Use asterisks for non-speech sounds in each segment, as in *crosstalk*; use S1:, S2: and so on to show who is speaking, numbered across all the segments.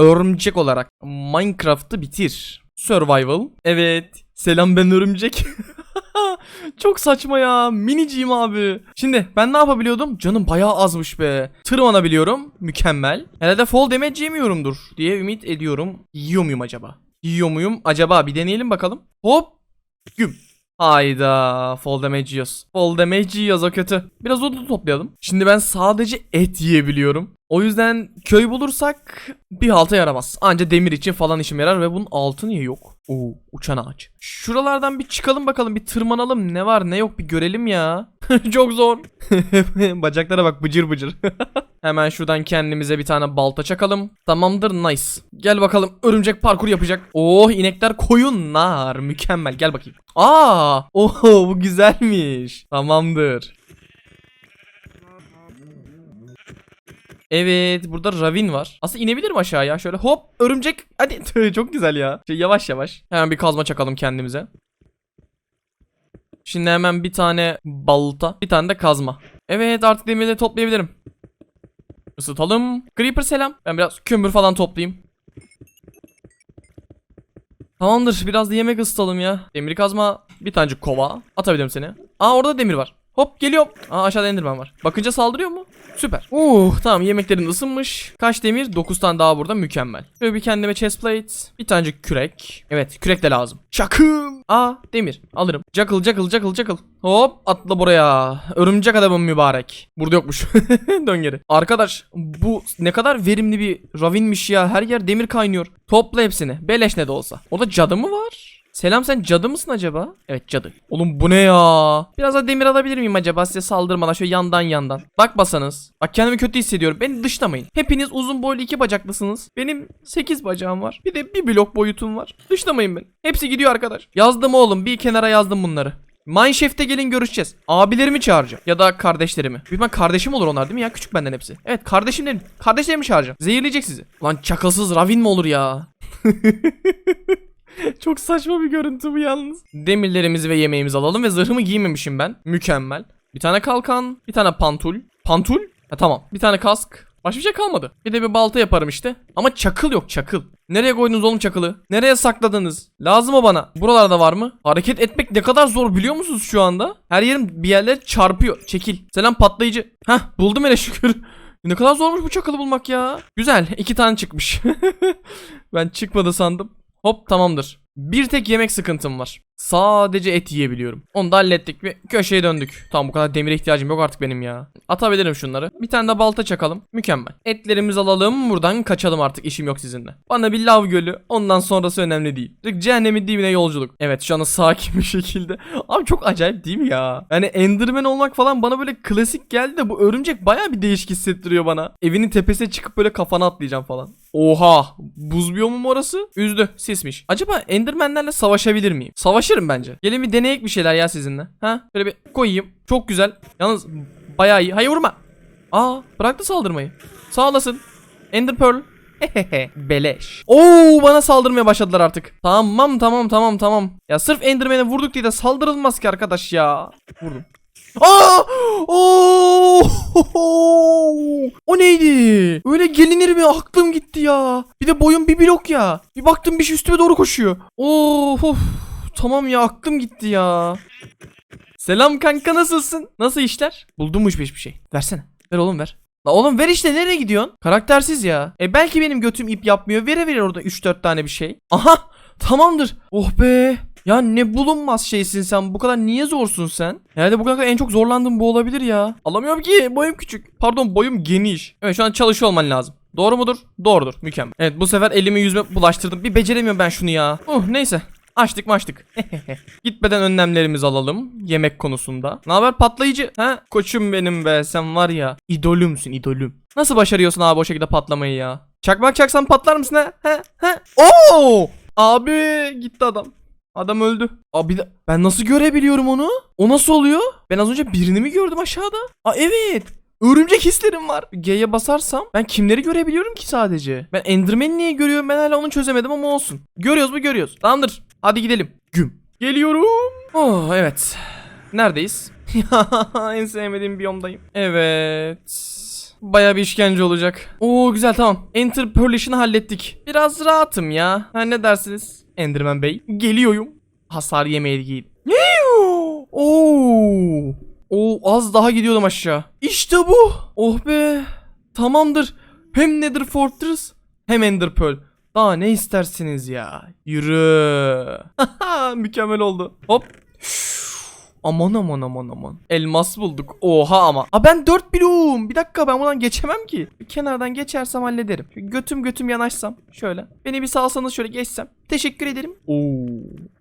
S1: örümcek olarak Minecraft'ı bitir. Survival. Evet. Selam ben örümcek. *laughs* Çok saçma ya. Miniciyim abi. Şimdi ben ne yapabiliyordum? Canım bayağı azmış be. Tırmanabiliyorum. Mükemmel. Herhalde fall damage yemiyorumdur diye ümit ediyorum. Yiyor muyum acaba? Yiyor muyum? Acaba bir deneyelim bakalım. Hop. Güm. Hayda. Fall damage yiyoruz. Fall damage yiyoruz o kötü. Biraz odun toplayalım. Şimdi ben sadece et yiyebiliyorum. O yüzden köy bulursak bir halta yaramaz. Anca demir için falan işime yarar ve bunun altı niye yok? Oo uçan ağaç. Şuralardan bir çıkalım bakalım bir tırmanalım. Ne var ne yok bir görelim ya. *laughs* Çok zor. *laughs* Bacaklara bak bıcır bıcır. *laughs* Hemen şuradan kendimize bir tane balta çakalım. Tamamdır nice. Gel bakalım örümcek parkur yapacak. Oh inekler koyunlar. Mükemmel gel bakayım. Aa, oh *laughs* bu güzelmiş. Tamamdır. Evet burada ravin var. Aslında inebilirim aşağıya. Şöyle hop örümcek. Hadi *laughs* çok güzel ya. Şey, yavaş yavaş. Hemen bir kazma çakalım kendimize. Şimdi hemen bir tane balta, bir tane de kazma. Evet artık demirleri toplayabilirim. Isıtalım. Creeper selam. Ben biraz kömür falan toplayayım. Tamamdır biraz da yemek ısıtalım ya. Demir kazma bir tanecik kova. Atabilirim seni. Aa orada demir var. Hop geliyorum. Aa aşağıda enderman var. Bakınca saldırıyor mu? Süper. Uh tamam yemeklerin ısınmış. Kaç demir? 9 tane daha burada mükemmel. Şöyle bir kendime chestplate. Bir tanecik kürek. Evet kürek de lazım. Çakım. Aa demir. Alırım. Jackal jackal jackal jackal. Hop atla buraya. Örümcek adamım mübarek. Burada yokmuş. *laughs* Dön geri. Arkadaş bu ne kadar verimli bir ravinmiş ya. Her yer demir kaynıyor. Topla hepsini. Beleş ne de olsa. Orada cadı mı var? Selam sen cadı mısın acaba? Evet cadı. Oğlum bu ne ya? Biraz da demir alabilir miyim acaba size saldırmadan şöyle yandan yandan. Bakmasanız. Bak kendimi kötü hissediyorum. Beni dışlamayın. Hepiniz uzun boylu iki bacaklısınız. Benim 8 bacağım var. Bir de bir blok boyutum var. Dışlamayın beni. Hepsi gidiyor arkadaş. Yazdım oğlum. Bir kenara yazdım bunları. Mineshaft'e gelin görüşeceğiz. Abilerimi çağıracağım. Ya da kardeşlerimi. Büyük kardeşim olur onlar değil mi ya? Küçük benden hepsi. Evet kardeşimlerim. Kardeşlerimi çağıracağım. Zehirleyecek sizi. Lan çakılsız Ravin mi olur ya? *laughs* *laughs* Çok saçma bir görüntü bu yalnız. Demirlerimizi ve yemeğimizi alalım ve zırhımı giymemişim ben. Mükemmel. Bir tane kalkan, bir tane pantul. Pantul? Ha tamam. Bir tane kask. Başka bir şey kalmadı. Bir de bir balta yaparım işte. Ama çakıl yok çakıl. Nereye koydunuz oğlum çakılı? Nereye sakladınız? Lazım o bana. Buralarda var mı? Hareket etmek ne kadar zor biliyor musunuz şu anda? Her yerim bir yerler çarpıyor. Çekil. Selam patlayıcı. Hah buldum hele şükür. *laughs* Ne kadar zormuş bu çakılı bulmak ya. Güzel. iki tane çıkmış. *laughs* ben çıkmadı sandım. Hop tamamdır. Bir tek yemek sıkıntım var. Sadece et yiyebiliyorum. Onu da hallettik ve köşeye döndük. Tamam bu kadar demire ihtiyacım yok artık benim ya. Atabilirim şunları. Bir tane de balta çakalım. Mükemmel. Etlerimizi alalım. Buradan kaçalım artık. işim yok sizinle. Bana bir lav gölü. Ondan sonrası önemli değil. Cehennemin dibine yolculuk. Evet şu anda sakin *laughs* bir şekilde. Abi çok acayip değil mi ya? Yani Enderman olmak falan bana böyle klasik geldi de bu örümcek baya bir değişik hissettiriyor bana. Evinin tepesine çıkıp böyle kafana atlayacağım falan. Oha! Buz biyomu mu orası? Üzdü. Sismiş. Acaba Endermenlerle savaşabilir miyim? Savaşırım bence. Gelin bir deneyek bir şeyler ya sizinle. Ha? Şöyle bir koyayım. Çok güzel. Yalnız bayağı iyi. Hayır vurma. Aa bıraktı saldırmayı. Sağ olasın. Ender Pearl. Hehehe. *laughs* Beleş. Oo bana saldırmaya başladılar artık. Tamam tamam tamam tamam. Ya sırf Enderman'e vurduk diye de saldırılmaz ki arkadaş ya. Vurdum. Aa! Oo! O neydi? Öyle gelinir mi? Aklım gitti ya. Bir de boyum bir blok ya. Bir baktım bir şey üstüme doğru koşuyor. Of. Tamam ya aklım gitti ya. Selam kanka nasılsın? Nasıl işler? Buldun mu hiçbir şey? Versene. Ver oğlum ver. La oğlum ver işte nereye gidiyorsun? Karaktersiz ya. E belki benim götüm ip yapmıyor. Vere verir orada 3-4 tane bir şey. Aha tamamdır. Oh be. Ya ne bulunmaz şeysin sen. Bu kadar niye zorsun sen? Herhalde bu kadar en çok zorlandığım bu olabilir ya. Alamıyorum ki. Boyum küçük. Pardon boyum geniş. Evet şu an çalışıyor olman lazım. Doğru mudur? Doğrudur. Mükemmel. Evet bu sefer elimi yüzüme bulaştırdım. Bir beceremiyorum ben şunu ya. Uh neyse. Açtık maçtık. *laughs* Gitmeden önlemlerimizi alalım. Yemek konusunda. Ne haber patlayıcı? Ha? Koçum benim be. Sen var ya. idolümsün idolüm. Nasıl başarıyorsun abi o şekilde patlamayı ya? Çakmak çaksan patlar mısın ha? Ha? Ha? Oo! Abi gitti adam. Adam öldü. Abi ben nasıl görebiliyorum onu? O nasıl oluyor? Ben az önce birini mi gördüm aşağıda? Aa evet. Örümcek hislerim var. G'ye basarsam ben kimleri görebiliyorum ki sadece? Ben Enderman'i niye görüyorum? Ben hala onu çözemedim ama olsun. Görüyoruz mu görüyoruz. Tamamdır. Hadi gidelim. Güm. Geliyorum. Oh evet. Neredeyiz? *laughs* en sevmediğim biyomdayım. Evet. Baya bir işkence olacak. Oo güzel tamam. Enter Pearl işini hallettik. Biraz rahatım ya. Ha ne dersiniz? Enderman Bey. Geliyorum. Hasar yemeye giyin. Oo. Oo az daha gidiyordum aşağı. İşte bu. Oh be. Tamamdır. Hem Nether Fortress hem Ender Pearl. Daha ne istersiniz ya? Yürü. *laughs* Mükemmel oldu. Hop. Aman aman aman aman. Elmas bulduk. Oha ama. Aa ben 4 bloğum. Bir dakika ben buradan geçemem ki. Bir kenardan geçersem hallederim. Şöyle götüm götüm yanaşsam. Şöyle. Beni bir salsanız şöyle geçsem. Teşekkür ederim. Oo.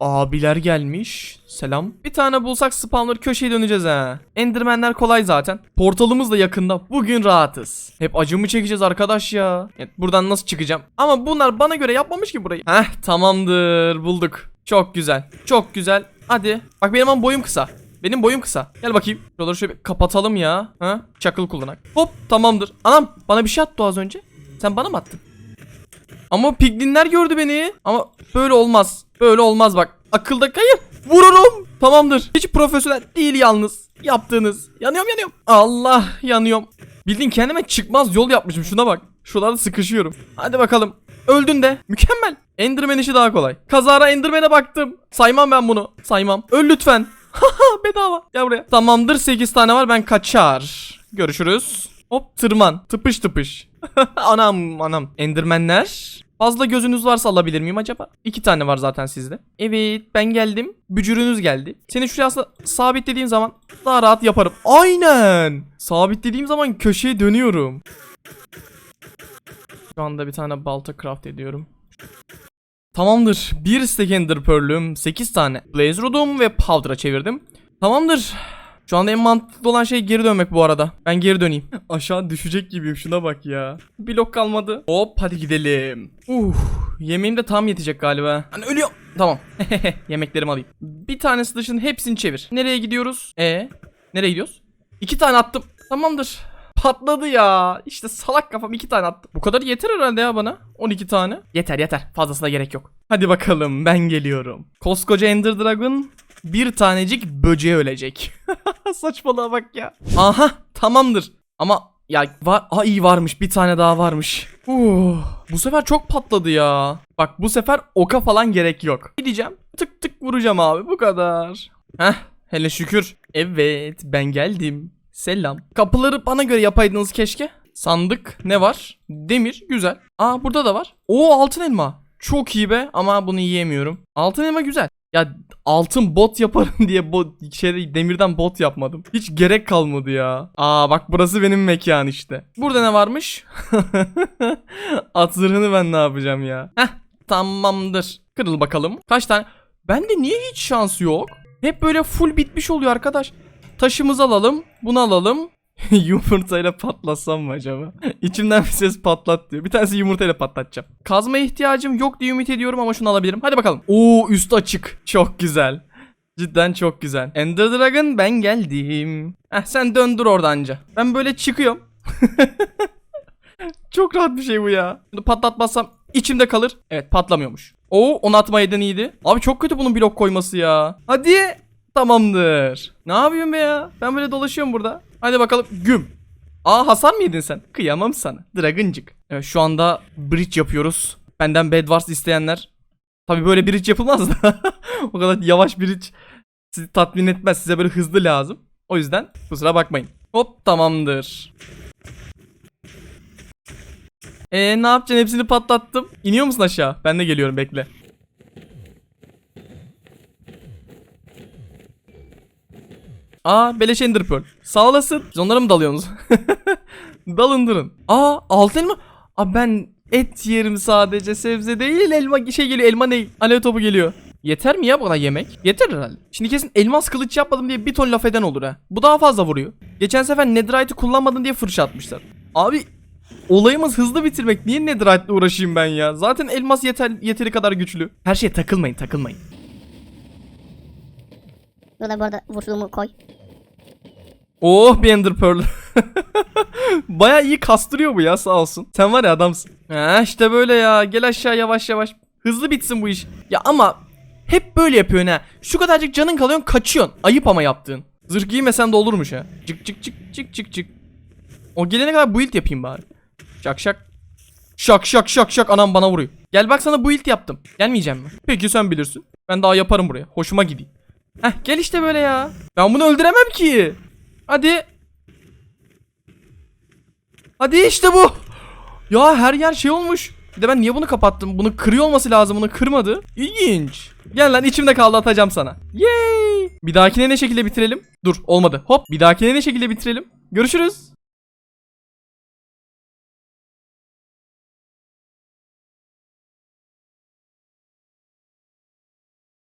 S1: Abiler gelmiş. Selam. Bir tane bulsak spawner köşeye döneceğiz ha. Endermenler kolay zaten. Portalımız da yakında. Bugün rahatız. Hep acımı çekeceğiz arkadaş ya. Evet, buradan nasıl çıkacağım? Ama bunlar bana göre yapmamış ki burayı. Heh tamamdır bulduk. Çok güzel. Çok güzel. Hadi. Bak benim ama boyum kısa. Benim boyum kısa. Gel bakayım. Şuraları şöyle kapatalım ya. Ha? Çakıl kullanak. Hop tamamdır. Anam bana bir şey attı az önce. Sen bana mı attın? Ama piglinler gördü beni. Ama böyle olmaz. Böyle olmaz bak. Akılda hayır. Vururum. Tamamdır. Hiç profesyonel değil yalnız. Yaptığınız. Yanıyorum yanıyorum. Allah yanıyorum. Bildiğin kendime çıkmaz yol yapmışım. Şuna bak. Şuralarda sıkışıyorum. Hadi bakalım. Öldün de. Mükemmel. Enderman işi daha kolay. Kazara Enderman'e baktım. Saymam ben bunu. Saymam. Öl lütfen. *laughs* Bedava. Gel buraya. Tamamdır 8 tane var ben kaçar. Görüşürüz. Hop tırman. Tıpış tıpış. *laughs* anam anam. Endermenler. Fazla gözünüz varsa alabilir miyim acaba? İki tane var zaten sizde. Evet ben geldim. Bücürünüz geldi. Seni şuraya aslında sabitlediğim zaman daha rahat yaparım. Aynen. Sabitlediğim zaman köşeye dönüyorum. Şu anda bir tane balta craft ediyorum. Tamamdır. Bir stack ender pearl'üm, 8 tane blaze rod'um ve powder'a çevirdim. Tamamdır. Şu anda en mantıklı olan şey geri dönmek bu arada. Ben geri döneyim. *laughs* Aşağı düşecek gibiyim şuna bak ya. Blok kalmadı. Hop hadi gidelim. Uh, yemeğim de tam yetecek galiba. Hani ölüyorum. Tamam. *laughs* Yemeklerimi alayım. Bir tanesi dışında hepsini çevir. Nereye gidiyoruz? E, nereye gidiyoruz? İki tane attım. Tamamdır. Patladı ya. İşte salak kafam iki tane attı. Bu kadar yeter herhalde ya bana. 12 tane. Yeter yeter. Fazlasına gerek yok. Hadi bakalım ben geliyorum. Koskoca Ender Dragon bir tanecik böceğe ölecek. *laughs* Saçmalığa bak ya. Aha tamamdır. Ama ya var Aa, iyi varmış bir tane daha varmış. Uh, bu sefer çok patladı ya. Bak bu sefer oka falan gerek yok. Gideceğim tık tık vuracağım abi bu kadar. Heh hele şükür. Evet ben geldim. Selam. Kapıları bana göre yapaydınız keşke. Sandık ne var? Demir güzel. Aa burada da var. Oo altın elma. Çok iyi be ama bunu yiyemiyorum. Altın elma güzel. Ya altın bot yaparım *laughs* diye bot şey demirden bot yapmadım. Hiç gerek kalmadı ya. Aa bak burası benim mekan işte. Burada ne varmış? *laughs* At zırhını ben ne yapacağım ya? Heh tamamdır. Kırıl bakalım. Kaç tane? Bende niye hiç şans yok? Hep böyle full bitmiş oluyor arkadaş. Taşımızı alalım. Bunu alalım. *laughs* yumurtayla patlatsam mı acaba? İçimden bir ses patlat diyor. Bir tanesi yumurtayla patlatacağım. Kazmaya ihtiyacım yok diye ümit ediyorum ama şunu alabilirim. Hadi bakalım. Oo üst açık. Çok güzel. Cidden çok güzel. Ender Dragon ben geldim. Heh sen döndür oradanca. Ben böyle çıkıyorum. *laughs* çok rahat bir şey bu ya. Bunu patlatmazsam içimde kalır. Evet patlamıyormuş. Oo onu atmayaydın iyiydi. Abi çok kötü bunun blok koyması ya. Hadi. Tamamdır. Ne yapıyorsun be ya? Ben böyle dolaşıyorum burada. Hadi bakalım güm. Aa hasar mı yedin sen? Kıyamam sana. Dragoncık. Evet şu anda bridge yapıyoruz. Benden Bedwars isteyenler. Tabi böyle bridge yapılmaz da. *laughs* o kadar yavaş bridge sizi tatmin etmez. Size böyle hızlı lazım. O yüzden kusura bakmayın. Hop tamamdır. Eee ne yapacaksın? Hepsini patlattım. İniyor musun aşağı? Ben de geliyorum bekle. Aa beleş ender pearl. Sağ olasın. Siz onlara mı dalıyorsunuz? *laughs* Dalın durun. Aa altın elma. Aa ben et yerim sadece sebze değil elma şey geliyor elma ne? Alev topu geliyor. Yeter mi ya bana yemek? Yeter herhalde. Şimdi kesin elmas kılıç yapmadım diye bir ton laf eden olur ha. Bu daha fazla vuruyor. Geçen sefer netherite'ı kullanmadın diye fırça atmışlar. Abi olayımız hızlı bitirmek. Niye netherite'le uğraşayım ben ya? Zaten elmas yeter yeteri kadar güçlü. Her şeye takılmayın takılmayın.
S2: Burada bu arada vurduğumu koy.
S1: Oh bir Ender Pearl. *laughs* Baya iyi kastırıyor bu ya sağ olsun. Sen var ya adamsın. Ha işte böyle ya. Gel aşağı yavaş yavaş. Hızlı bitsin bu iş. Ya ama hep böyle yapıyorsun ha. Şu kadarcık canın kalıyorsun kaçıyorsun. Ayıp ama yaptığın. Zırh giymesen de olurmuş ha. Çık çık çık çık çık çık. O gelene kadar build yapayım bari. Şak şak. Şak şak şak şak anam bana vuruyor. Gel bak sana build yaptım. Gelmeyeceğim mi? Peki sen bilirsin. Ben daha yaparım buraya. Hoşuma gideyim. Heh gel işte böyle ya. Ben bunu öldüremem ki. Hadi. Hadi işte bu. Ya her yer şey olmuş. Bir de ben niye bunu kapattım? Bunu kırıyor olması lazım. Bunu kırmadı. İlginç. Gel lan içimde kaldı atacağım sana. Yay. Bir dahakine ne şekilde bitirelim? Dur olmadı. Hop bir dahakine ne şekilde bitirelim? Görüşürüz.